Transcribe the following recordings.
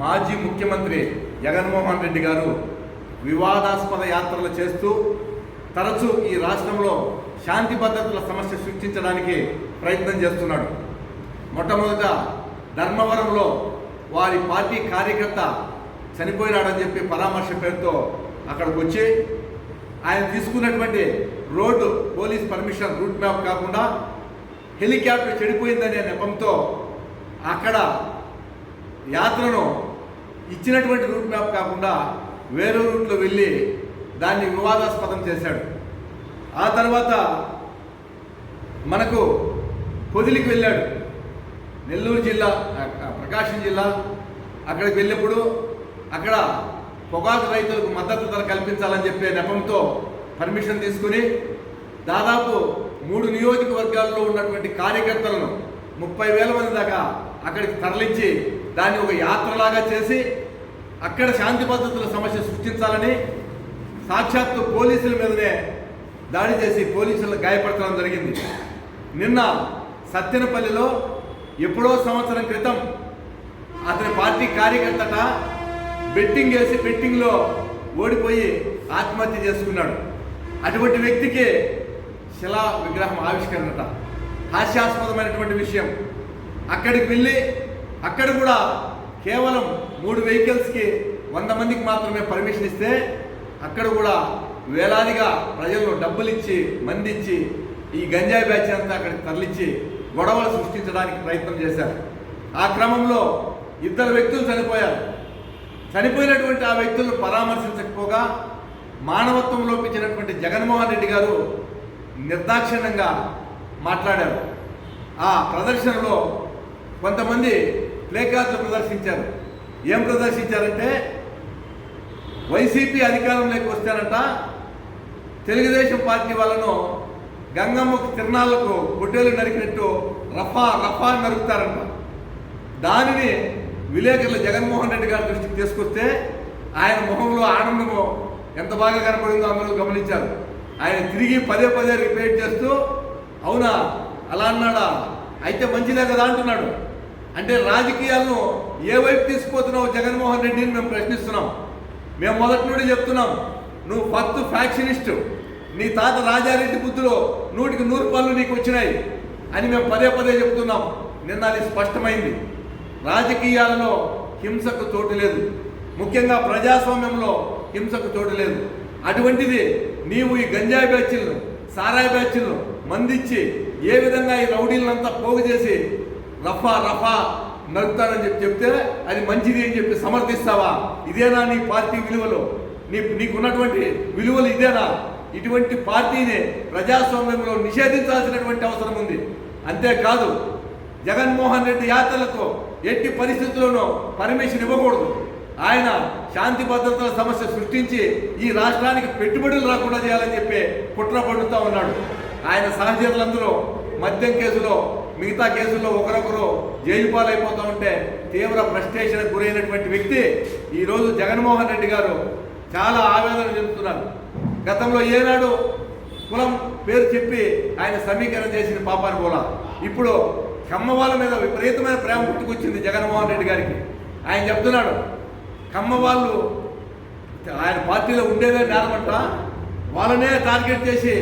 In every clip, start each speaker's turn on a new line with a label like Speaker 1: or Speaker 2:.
Speaker 1: మాజీ ముఖ్యమంత్రి జగన్మోహన్ రెడ్డి గారు వివాదాస్పద యాత్రలు చేస్తూ తరచూ ఈ రాష్ట్రంలో శాంతి భద్రతల సమస్య సృష్టించడానికి ప్రయత్నం చేస్తున్నాడు. మొట్టమొదట ధర్మవరంలో వారి పార్టీ కార్యకర్త చనిపోయినాడని చెప్పి పరామర్శ పేరుతో అక్కడికి వచ్చి ఆయన తీసుకున్నటువంటి road police permission route map కాకుండా హెలికాప్టర్ చెడిపోయిందనే నెపంతో అక్కడ యాత్రను ఇచ్చినటువంటి రూట్ మ్యాప్ కాకుండా వేరే రూట్లో వెళ్ళి దాన్ని వివాదాస్పదం చేశాడు. ఆ తర్వాత మనకు పొదిలికి వెళ్ళాడు. నెల్లూరు జిల్లా ప్రకాశం జిల్లా అక్కడికి వెళ్ళినప్పుడు అక్కడ పొగాకు రైతులకు మద్దతు ధర కల్పించాలని చెప్పే నెపంతో పర్మిషన్ తీసుకుని దాదాపు మూడు నియోజకవర్గాల్లో ఉన్నటువంటి కార్యకర్తలను ముప్పై వేల మంది దాకా అక్కడికి తరలించి దాన్ని ఒక యాత్రలాగా చేసి అక్కడ శాంతి భద్రతల సమస్య సృష్టించాలని సాక్షాత్తు పోలీసుల మీదనే దాడి చేసి పోలీసులను గాయపరచడం జరిగింది. నిన్న సత్తెనపల్లిలో ఎప్పుడో సంవత్సరం క్రితం అతని పార్టీ కార్యకర్తట బెట్టింగ్ వేసి బెట్టింగ్లో ఓడిపోయి ఆత్మహత్య చేసుకున్నాడు. అటువంటి వ్యక్తికి శిలా విగ్రహం ఆవిష్కరణట హాస్యాస్పదమైనటువంటి విషయం. అక్కడికి వెళ్ళి అక్కడ కూడా కేవలం మూడు వెహికల్స్కి వంద మందికి మాత్రమే పర్మిషన్ ఇస్తే అక్కడ కూడా వేలాదిగా ప్రజలు డబ్బులు ఇచ్చి మంది ఇచ్చి ఈ గంజాయి బ్యాచ్ అంతా అక్కడికి తరలించి గొడవలు సృష్టించడానికి ప్రయత్నం చేశారు. ఆ క్రమంలో ఇద్దరు వ్యక్తులు చనిపోయారు. చనిపోయినటువంటి ఆ వ్యక్తులను పరామర్శించకపోగా మానవత్వం లోపించినటువంటి జగన్మోహన్ రెడ్డి గారు నిర్దాక్షిణ్యంగా మాట్లాడారు. ఆ ప్రదర్శనలో కొంతమంది ప్లేకార్డులు ప్రదర్శించారు. ఏం ప్రదర్శించారంటే వైసీపీ అధికారంలోకి వస్తారంట. తెలుగుదేశం పార్టీ వాళ్ళను గంగమ్మకు తిరణాలకు గుడ్డేలు నరికినట్టు రఫా రఫా అని నరుకుతారంట. దానిని విలేకరులు జగన్మోహన్ రెడ్డి గారి దృష్టికి తీసుకొస్తే ఆయన ముఖంలో ఆనందము ఎంత బాగా కనపడిందో అందరూ గమనించారు. ఆయన తిరిగి పదే పదే రిపీట్ చేస్తూ అవునా? అలా అన్నాడా? అయితే మంచిదే కదా అంటున్నాడు. అంటే రాజకీయాలను ఏ వైపు తీసుకుపోతున్నావు జగన్మోహన్ రెడ్డిని మేము ప్రశ్నిస్తున్నాం. మేము మొదటి నుండి చెప్తున్నాం నువ్వు ఫస్ట్ ఫ్యాక్షనిస్ట్. నీ తాత రాజారెడ్డి బుద్ధులో నూటికి నూరు పనులు నీకు వచ్చినాయి అని మేము పదే పదే చెప్తున్నాం. నిన్న అది స్పష్టమైంది. రాజకీయాలలో హింసకు చోటు లేదు. ముఖ్యంగా ప్రజాస్వామ్యంలో హింసకు చోటు లేదు. అటువంటిది నీవు ఈ గంజాయి బ్యాచ్లను సారాయి బ్యాచ్లను మందిచ్చి ఏ విధంగా ఈ రౌడీలంతా పోగు చేసి రఫా రఫా నడుపుతానని చెప్పి చెప్తే అది మంచిది అని చెప్పి సమర్థిస్తావా? ఇదేనా నీ పార్టీ విలువలు? నీ నీకున్నటువంటి విలువలు ఇదేనా? ఇటువంటి పార్టీని ప్రజాస్వామ్యంలో నిషేధించాల్సినటువంటి అవసరం ఉంది. అంతేకాదు జగన్మోహన్ రెడ్డి యాత్రలకు ఎట్టి పరిస్థితుల్లోనూ పర్మిషన్ ఇవ్వకూడదు. ఆయన శాంతి భద్రతల సమస్య సృష్టించి ఈ రాష్ట్రానికి పెట్టుబడులు రాకుండా చేయాలని చెప్పి కుట్ర పడుతూ ఉన్నాడు. ఆయన సహచరులందరూ మద్యం కేసులో మిగతా కేసుల్లో ఒకరొకరు జైలు పాలైపోతూ ఉంటే తీవ్ర ఫ్రస్ట్రేషన్ గురైనటువంటి వ్యక్తి ఈరోజు జగన్మోహన్ రెడ్డి గారు చాలా ఆవేదన చెందుతున్నారు. గతంలో ఏనాడు కులం పేరు చెప్పి ఆయన సమీకరణ చేసిన పాపాన్ని కూడా ఇప్పుడు కమ్మ వాళ్ళ మీద విపరీతమైన ప్రేమ పుట్టుకొచ్చింది జగన్మోహన్ రెడ్డి గారికి. ఆయన చెప్తున్నాడు కమ్మ వాళ్ళు ఆయన పార్టీలో ఉండేదే నేలమంట వాళ్ళనే టార్గెట్ చేసి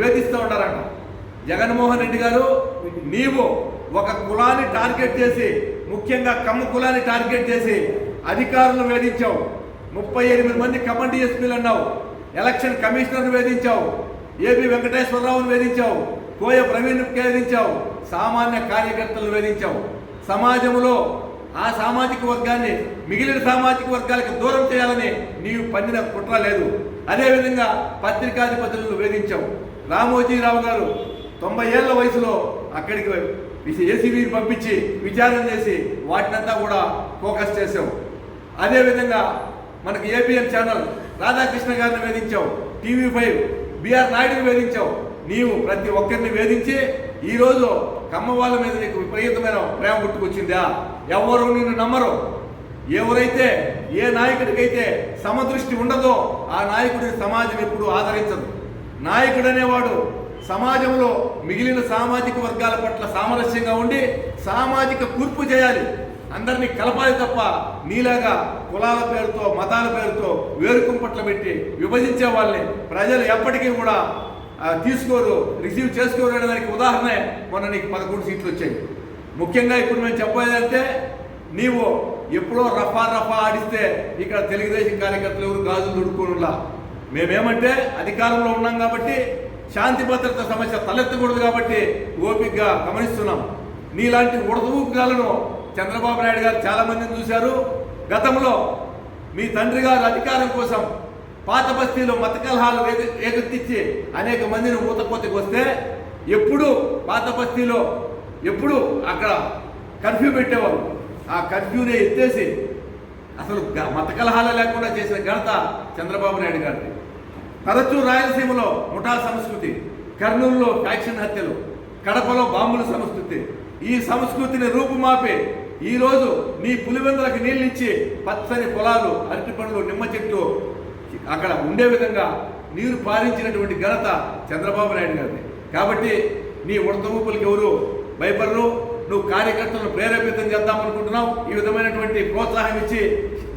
Speaker 1: వేధిస్తూ ఉన్నారంట జగన్మోహన్ రెడ్డి గారు నీవు ఒక కులాన్ని టార్గెట్ చేసి ముఖ్యంగా కమ్మ కులాన్ని టార్గెట్ చేసి అధికారులను వేధించావు. ముప్పై ఎనిమిది మంది కమాండ్ ఎస్పీలు అన్నావు. ఎలక్షన్ కమిషనర్ను వేధించావు. ఏపీ వెంకటేశ్వరరావును వేధించావు. కోయ ప్రవీణ్ వేధించావు. సామాన్య కార్యకర్తలను వేధించావు. సమాజంలో ఆ సామాజిక వర్గాన్ని మిగిలిన సామాజిక వర్గాలకు దూరం చేయాలని నీవు పండిన కుట్ర లేదు. అదేవిధంగా పత్రికాధిపతులను వేధించావు. రామోజీరావు గారు తొంభై ఏళ్ళ వయసులో అక్కడికి ఏసీబీని పంపించి విచారణ చేసి వాటినంతా కూడా ఫోకస్ చేసాం అదేవిధంగా మనకి ఏబిఎన్ ఛానల్ రాధాకృష్ణ గారిని వేధించావు టీవీ ఫైవ్ బిఆర్ నాయుడుని వేధించావు నీవు ప్రతి ఒక్కరిని వేధించి ఈరోజు కమ్మ వాళ్ళ మీద నీకు విపరీతమైన ప్రేమ పుట్టుకొచ్చిందా? ఎవరు నిన్ను నమ్మరు? ఎవరైతే ఏ నాయకుడికైతే సమదృష్టి ఉండదో ఆ నాయకుడిని సమాజం ఎప్పుడు ఆదరించదు. నాయకుడు అనేవాడు సమాజంలో మిగిలిన సామాజిక వర్గాల పట్ల సామరస్యంగా ఉండి సామాజిక కూర్పు చేయాలి. అందరినీ కలపాలి తప్ప నీలాగా కులాల పేరుతో మతాల పేరుతో వేరుకుంపట్లు పెట్టి విభజించే వాళ్ళని ప్రజలు ఎప్పటికీ కూడా తీసుకోరు రిసీవ్ చేసుకోరు అనే దానికి ఉదాహరణ మొన్న నీకు పదకొండు సీట్లు వచ్చాయి. ముఖ్యంగా ఇప్పుడు మేము చెప్పేదంటే నీవు ఎప్పుడో రఫా రఫా ఆడిస్తే ఇక్కడ తెలుగుదేశం కార్యకర్తలు ఎవరు గాజులు దుడుకోనులా. మేమేమంటే అధికారంలో ఉన్నాం కాబట్టి శాంతి భద్రత సమస్య తలెత్తకూడదు కాబట్టి ఓపికగా గమనిస్తున్నాం. నీలాంటి ఉడతూపుగాలను చంద్రబాబు నాయుడు గారు చాలామందిని చూశారు. గతంలో మీ తండ్రి గారు అధికారం కోసం పాత బస్తీలో మత కలహాలు రేగ- అనేక మందిని ఊతకోతకి వస్తే ఎప్పుడు పాత బస్తీలో ఎప్పుడు అక్కడ కర్ఫ్యూ పెట్టేవారు. ఆ కర్ఫ్యూనే ఎత్తేసి అసలు మత కలహాలు లేకుండా చేసిన ఘనత చంద్రబాబు నాయుడు గారిది. తరచూ రాయలసీమలో ముఠా సంస్కృతి కర్నూలులో ఫ్యాక్షన్ హత్యలు కడపలో బాంబుల సంస్కృతి. ఈ సంస్కృతిని రూపుమాపి ఈరోజు నీ పులివెందులకు నీళ్ళిచ్చి పచ్చని పొలాలు అరటి పండ్లు నిమ్మ చెట్టు అక్కడ ఉండే విధంగా నీరు పారించినటువంటి ఘనత చంద్రబాబు నాయుడు గారిది. కాబట్టి నీ ఉడత ఊపులకి ఎవరు భయపడరు. నువ్వు కార్యకర్తలను ప్రేరేపితం చేద్దాం అనుకుంటున్నావు ఈ విధమైనటువంటి ప్రోత్సాహం ఇచ్చి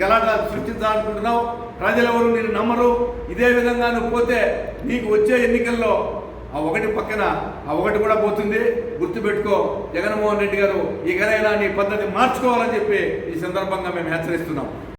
Speaker 1: గలాటాలు సృష్టించాలనుకుంటున్నావు. ప్రజలెవరు నేను నమ్మరు. ఇదే విధంగా నువ్వు పోతే నీకు వచ్చే ఎన్నికల్లో ఆ ఒకటి పక్కన ఆ ఒకటి కూడా పోతుంది. గుర్తుపెట్టుకో జగన్మోహన్ రెడ్డి గారు ఇకనైనా నీ పద్ధతి మార్చుకోవాలని చెప్పి ఈ సందర్భంగా మేము హెచ్చరిస్తున్నాం.